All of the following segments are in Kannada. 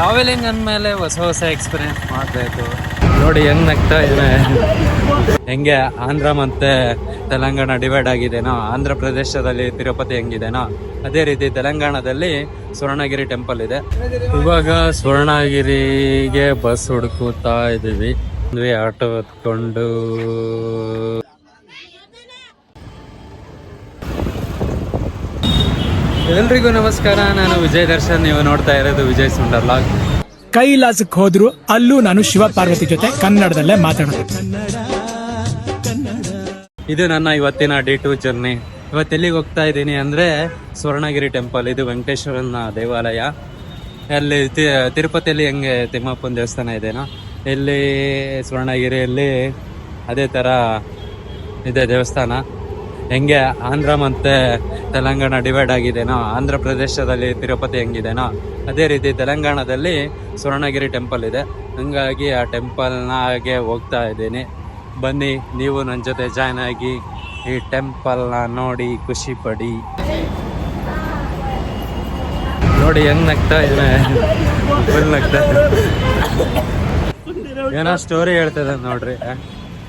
ಟ್ರಾವೆಲಿಂಗ್ ಅಂದಮೇಲೆ ಹೊಸ ಹೊಸ ಎಕ್ಸ್ಪೀರಿಯನ್ಸ್ ಮಾಡಬೇಕು ನೋಡಿ, ಹೆಂಗ್ ನಗ್ತಾ ಇದೆ ಹೆಂಗೆ ಆಂಧ್ರ ಮತ್ತೆ ತೆಲಂಗಾಣ ಡಿವೈಡ್ ಆಗಿದೆನೋ, ಆಂಧ್ರ ಪ್ರದೇಶದಲ್ಲಿ ತಿರುಪತಿ ಹೆಂಗಿದೆನೋ, ಅದೇ ರೀತಿ ತೆಲಂಗಾಣದಲ್ಲಿ ಸ್ವರ್ಣಗಿರಿ ಟೆಂಪಲ್ ಇದೆ. ಇವಾಗ ಸ್ವರ್ಣಗಿರಿಗೆ ಬಸ್ ಹುಡುಕುತ್ತಾ ಇದ್ದೀವಿ ಆಟೋ ಹೊತ್ಕೊಂಡು. ಎಲ್ರಿಗೂ ನಮಸ್ಕಾರ. ನಾನು ವಿಜಯ್ ದರ್ಶನ್. ನೀವು ನೋಡ್ತಾ ಇರೋದು ವಿಜಯ್ ಸುಂದರ್ ಲಾಗ್. ಕೈಲಾಸಕ್ಕೆ ಹೋದ್ರು ಅಲ್ಲೂ ನಾನು ಶಿವ ಪಾರ್ವತಿ ಜೊತೆ ಕನ್ನಡದಲ್ಲೇ ಮಾತಾಡೋದು. ಇದು ನನ್ನ ಇವತ್ತಿನ ಡೇ ಟು ಜರ್ನಿ ಇವತ್ತು ಎಲ್ಲಿಗೆ ಹೋಗ್ತಾ ಇದ್ದೀನಿ ಅಂದರೆ ಸ್ವರ್ಣಗಿರಿ ಟೆಂಪಲ್ ಇದು ವೆಂಕಟೇಶ್ವರನ ದೇವಾಲಯ. ಅಲ್ಲಿ ತಿರುಪತಿಯಲ್ಲಿ ಹೆಂಗೆ ತಿಮ್ಮಪ್ಪನ ದೇವಸ್ಥಾನ ಇದೆನೋ ಇಲ್ಲಿ ಸ್ವರ್ಣಗಿರಿಯಲ್ಲಿ ಅದೇ ಥರ ಇದೆ ದೇವಸ್ಥಾನ. ಹೆಂಗೆ ಆಂಧ್ರ ಮತ್ತು ತೆಲಂಗಾಣ ಡಿವೈಡ್ ಆಗಿದೆನೋ, ಆಂಧ್ರ ಪ್ರದೇಶದಲ್ಲಿ ತಿರುಪತಿ ಹೆಂಗಿದೆನೋ, ಅದೇ ರೀತಿ ತೆಲಂಗಾಣದಲ್ಲಿ ಸ್ವರ್ಣಗಿರಿ ಟೆಂಪಲ್ ಇದೆ. ಹಂಗಾಗಿ ಆ ಟೆಂಪಲ್ನ ಹಾಗೆ ಹೋಗ್ತಾ ಇದ್ದೀನಿ. ಬನ್ನಿ, ನೀವು ನನ್ನ ಜೊತೆ ಜಾಯ್ನ್ ಆಗಿ ಈ ಟೆಂಪಲ್ನ ನೋಡಿ ಖುಷಿ ಪಡಿ. ನೋಡಿ, ಹೆಂಗ್ ನಗ್ತಾ ಇದೆ ಏನೋ ಸ್ಟೋರಿ ಹೇಳ್ತದೆ ನೋಡ್ರಿ.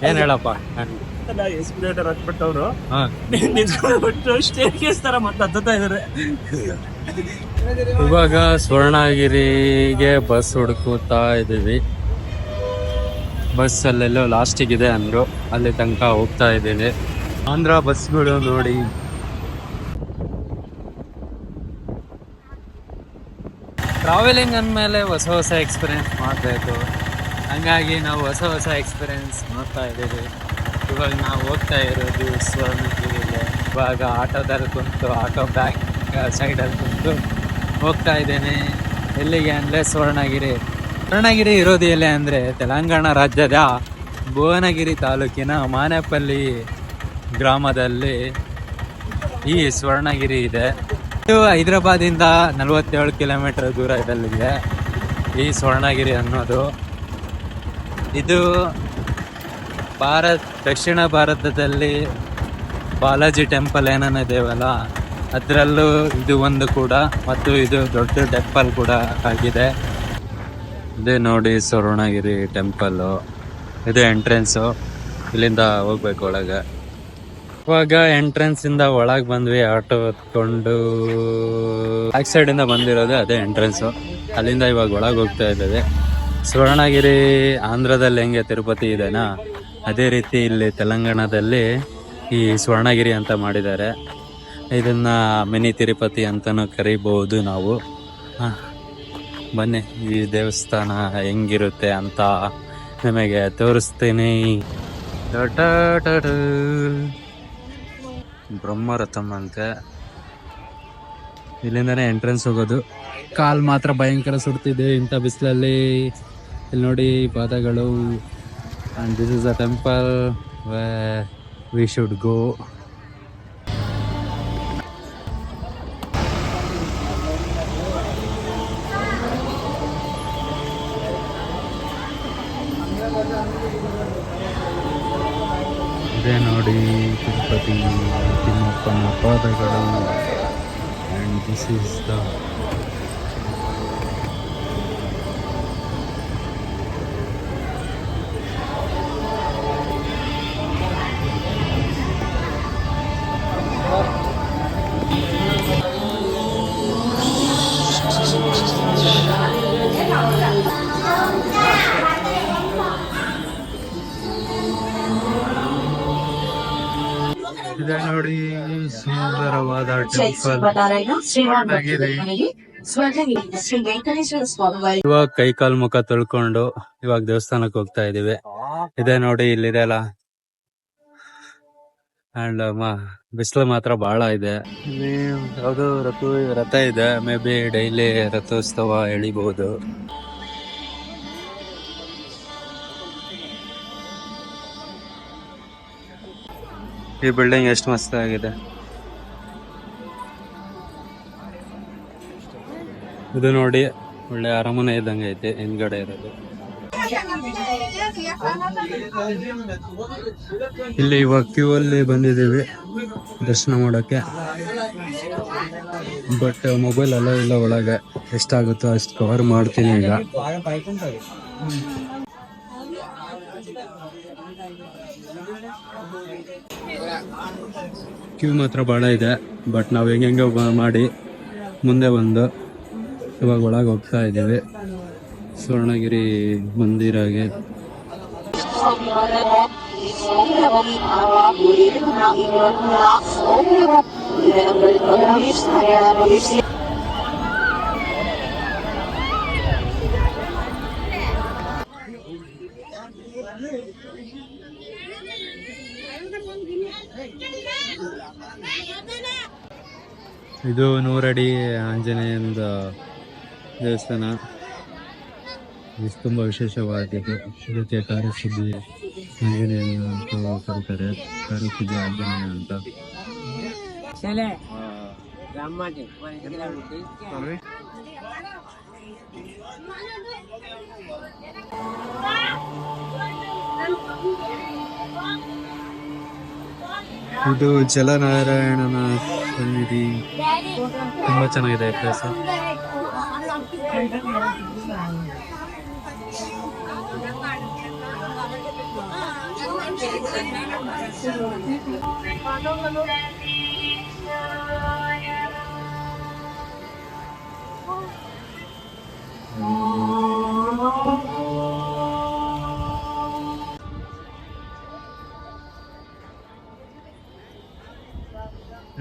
ಏನ್ ಹೇಳಪ್ಪ? ಹ? ಎಸ್ಪಿಲೇಟರ್ ಹಾಕ್ಬಿಟ್ಟವ್ರು ಹ. ನಿಂತ್ಕೊಂಡ್ಬಿಟ್ಟು ಸ್ಟೇರ್ಕೇಸ್ ತರ ಮಾತಾಡ್ತಾ ಇದಾರೆ. ಇವಾಗ ಸ್ವರ್ಣಗಿರಿಗೆ ಬಸ್ ಹುಡುಕುತ್ತಾ ಇದೀವಿ ಬಸ್ ಅಲ್ಲೆಲ್ಲೋ ಲಾಸ್ಟಿಗಿದೆ ಅಂದ್ರು. ಅಲ್ಲಿ ತನಕ ಹೋಗ್ತಾ ಇದ್ದೀನಿ ಆಂಧ್ರ ಬಸ್ಗಳು ನೋಡಿ. ಟ್ರಾವೆಲಿಂಗ್ ಅಂದಮೇಲೆ ಹೊಸ ಹೊಸ ಎಕ್ಸ್ಪೀರಿಯನ್ಸ್ ಮಾಡಬೇಕು ಹಂಗಾಗಿ ನಾವು ಹೊಸ ಹೊಸ ಎಕ್ಸ್ಪೀರಿಯನ್ಸ್ ಮಾಡ್ತಾ ಇದ್ದೀವಿ. ಇವಾಗ ನಾವು ಹೋಗ್ತಾ ಇರೋದು ಸ್ವರ್ಣಗಿರಿಗೆ ಇವಾಗ ಆಟೋದಲ್ಲಿ ಕುಂತು, ಆಟೋ ಬ್ಯಾಕ್ ಸೈಡಲ್ಲಿ ಕುಂತು ಹೋಗ್ತಾ ಇದ್ದೇನೆ. ಎಲ್ಲಿಗೆ ಅಂದರೆ ಸ್ವರ್ಣಗಿರಿ. ಸ್ವರ್ಣಗಿರಿ ಇರೋದು ಎಲ್ಲಿ ಅಂದರೆ ತೆಲಂಗಾಣ ರಾಜ್ಯದ ಭುವನಗಿರಿ ತಾಲೂಕಿನ ಮಾನೇಪಲ್ಲಿ ಗ್ರಾಮದಲ್ಲಿ ಈ ಸ್ವರ್ಣಗಿರಿ ಇದೆ. ಇದು ಹೈದರಾಬಾದಿಂದ ನಲವತ್ತೇಳು ಕಿಲೋಮೀಟರ್ ದೂರದಲ್ಲಿದೆ ಈ ಸ್ವರ್ಣಗಿರಿ ಅನ್ನೋದು. ಇದು ಭಾರತ್, ದಕ್ಷಿಣ ಭಾರತದಲ್ಲಿ ಬಾಲಾಜಿ ಟೆಂಪಲ್ ಏನೇನಿದೆವಲ್ಲ ಅದರಲ್ಲೂ ಇದು ಒಂದು ಕೂಡ, ಮತ್ತು ಇದು ದೊಡ್ಡ ಟೆಂಪಲ್ ಕೂಡ ಆಗಿದೆ. ಇದೇ ನೋಡಿ ಸ್ವರ್ಣಗಿರಿ ಟೆಂಪಲ್ಲು. ಇದು ಎಂಟ್ರೆನ್ಸು ಇಲ್ಲಿಂದ ಹೋಗ್ಬೇಕು ಒಳಗೆ. ಇವಾಗ ಎಂಟ್ರೆನ್ಸ್ ಇಂದ ಒಳಗೆ ಬಂದ್ವಿ, ಆಟೋ ಹೊತ್ಕೊಂಡು. ಬ್ಯಾಕ್ ಸೈಡ್ ಇಂದ ಬಂದಿರೋದು ಅದೇ ಎಂಟ್ರೆನ್ಸ್ ಅಲ್ಲಿಂದ ಇವಾಗ ಒಳಗೆ ಹೋಗ್ತಾ ಇದ್ದೇವೆ. ಸ್ವರ್ಣಗಿರಿ ಆಂಧ್ರದಲ್ಲಿ ಹೆಂಗೆ ತಿರುಪತಿ ಇದೆನಾ? ಅದೇ ರೀತಿ ಇಲ್ಲಿ ತೆಲಂಗಾಣದಲ್ಲಿ ಈ ಸ್ವರ್ಣಗಿರಿ ಅಂತ ಮಾಡಿದ್ದಾರೆ. ಇದನ್ನ ಮಿನಿ ತಿರುಪತಿ ಅಂತಲೂ ಕರಿಬಹುದು ನಾವು. ಬನ್ನಿ, ಈ ದೇವಸ್ಥಾನ ಹೆಂಗಿರುತ್ತೆ ಅಂತ ನಿಮಗೆ ತೋರಿಸ್ತೀನಿ. ಬ್ರಹ್ಮರಥಮ್ ಬ್ರಹ್ಮರಥಂ ಅಂತೆ. ಇಲ್ಲಿಂದನೇ ಎಂಟ್ರೆನ್ಸ್ ಹೋಗೋದು. ಕಾಲ್ ಮಾತ್ರ ಭಯಂಕರ ಸುಡ್ತಿದೆ ಇಂಥ ಬಿಸಿಲಲ್ಲಿ. ಇಲ್ಲಿ ನೋಡಿ ಪಾದಗಳು. and this is a temple we should go ಇದೇ ನೋಡಿ ತಿರುಪತಿ ತಿಮ್ಮಪ್ಪನ ಪಾದಗಳು ಆ್ಯಂಡ್ ದಿಸ್ ಈಸ್ ದ ಇದೆ ನೋಡಿ ಸುಂದರವಾದ ಟೆಂಪಲ್ ಇವಾಗ ಕೈ ಕಾಲ್ ಮುಖ ತೊಳ್ಕೊಂಡು ಇವಾಗ ದೇವಸ್ಥಾನಕ್ಕೆ ಹೋಗ್ತಾ ಇದೀವಿ ಇದೆ ನೋಡಿ ಇಲ್ಲಿದೆಲ್ಲ ಅಂಡ್ ಬಿಸಿಲು ಮಾತ್ರ ಬಹಳ ಇದೆ. ಯಾವ್ದು ರಥ ರಥ ಇದೆ. ಮೇ ಬಿ ಡೈಲಿ ರಥೋತ್ಸವ ಎಳಿಬಹುದು. ಈ ಬಿಲ್ಡಿಂಗ್ ಎಷ್ಟು ಮಸ್ತ್ ಆಗಿದೆ ಇದು ನೋಡಿ, ಒಳ್ಳೆ ಅರಮನೆ ಇದ್ದಂಗೆ ಐತೆ, ಹಿಂದ್ಗಡೆ ಇರೋದು. ಇಲ್ಲಿ ಇವಾಗ ಕ್ಯೂ ಅಲ್ಲಿ ಬಂದಿದ್ದೀವಿ, ದರ್ಶನ ಮಾಡೋಕೆ ಬಟ್ ಮೊಬೈಲ್ ಅಲ್ಲ ಇಲ್ಲ ಒಳಗೆ. ಎಷ್ಟಾಗುತ್ತೋ ಅಷ್ಟು ಕವರ್ ಮಾಡ್ತೀನಿ ಈಗ. ಕ್ಯೂ ಮಾತ್ರ ಭಾಳ ಇದೆ ಬಟ್ ನಾವು ಹೆಂಗೆ ಮಾಡಿ ಮುಂದೆ ಬಂದು ಇವಾಗ ಒಳಗೆ ಹೋಗ್ತಾ ಇದ್ದೀವಿ. ಸುವರ್ಣಗಿರಿ ಮಂದಿರಗೆ. ಇದು ನೂರಡಿ ಆಂಜನೇಯಂದ ದೇವಸ್ಥಾನ. ಇದು ತುಂಬ ವಿಶೇಷವಾಗಿದೆ ಇದಕ್ಕೆ ಕಾರಸಿದ್ಧಿ ಆಂಜನೇಯ ಅಂತ ಕರೀತಾರೆ. ಕಾರಸಿದ್ಧಿ ಆಂಜನೇಯ ಅಂತ. ಇದು ಜಲನಾರಾಯಣನ ಸನ್ನಿಧಿ. ತುಂಬಾ ಚೆನ್ನಾಗಿದೆ ಪ್ಲೇಸ್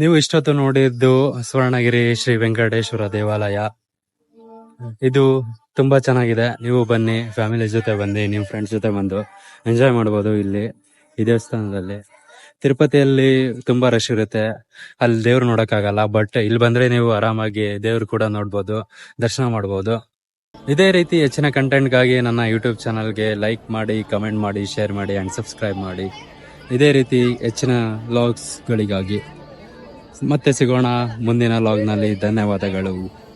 ನೀವು ಇಷ್ಟೊತ್ತು ನೋಡಿದ್ದು ಸುವರ್ಣಗಿರಿ ಶ್ರೀ ವೆಂಕಟೇಶ್ವರ ದೇವಾಲಯ. ಇದು ತುಂಬಾ ಚೆನ್ನಾಗಿದೆ. ನೀವು ಬನ್ನಿ, ಫ್ಯಾಮಿಲಿ ಜೊತೆ ಬನ್ನಿ ನಿಮ್ಮ ಫ್ರೆಂಡ್ಸ್ ಜೊತೆ ಬಂದು ಎಂಜಾಯ್ ಮಾಡ್ಬೋದು ಇಲ್ಲಿ, ಈ ದೇವಸ್ಥಾನದಲ್ಲಿ. ತಿರುಪತಿಯಲ್ಲಿ ತುಂಬಾ ರಶ್ ಇರುತ್ತೆ. ಅಲ್ಲಿ ದೇವ್ರು ನೋಡಕ್ಕಾಗಲ್ಲ ಬಟ್ ಇಲ್ಲಿ ಬಂದ್ರೆ ನೀವು ಆರಾಮಾಗಿ ದೇವ್ರು ಕೂಡ ನೋಡ್ಬೋದು, ದರ್ಶನ ಮಾಡ್ಬೋದು. ಇದೇ ರೀತಿ ಹೆಚ್ಚಿನ ಕಂಟೆಂಟ್ಗಾಗಿ ನನ್ನ ಯೂಟ್ಯೂಬ್ ಚಾನಲ್ಗೆ ಲೈಕ್ ಮಾಡಿ ಕಮೆಂಟ್ ಮಾಡಿ ಶೇರ್ ಮಾಡಿ ಅಂಡ್ ಸಬ್ಸ್ಕ್ರೈಬ್ ಮಾಡಿ. ಇದೇ ರೀತಿ ಹೆಚ್ಚಿನ ಲಾಗ್ಸ್ಗಳಿಗಾಗಿ ಮತ್ತೆ ಸಿಗೋಣ ಮುಂದಿನ ಲಾಗ್ನಲ್ಲಿ ಧನ್ಯವಾದಗಳು.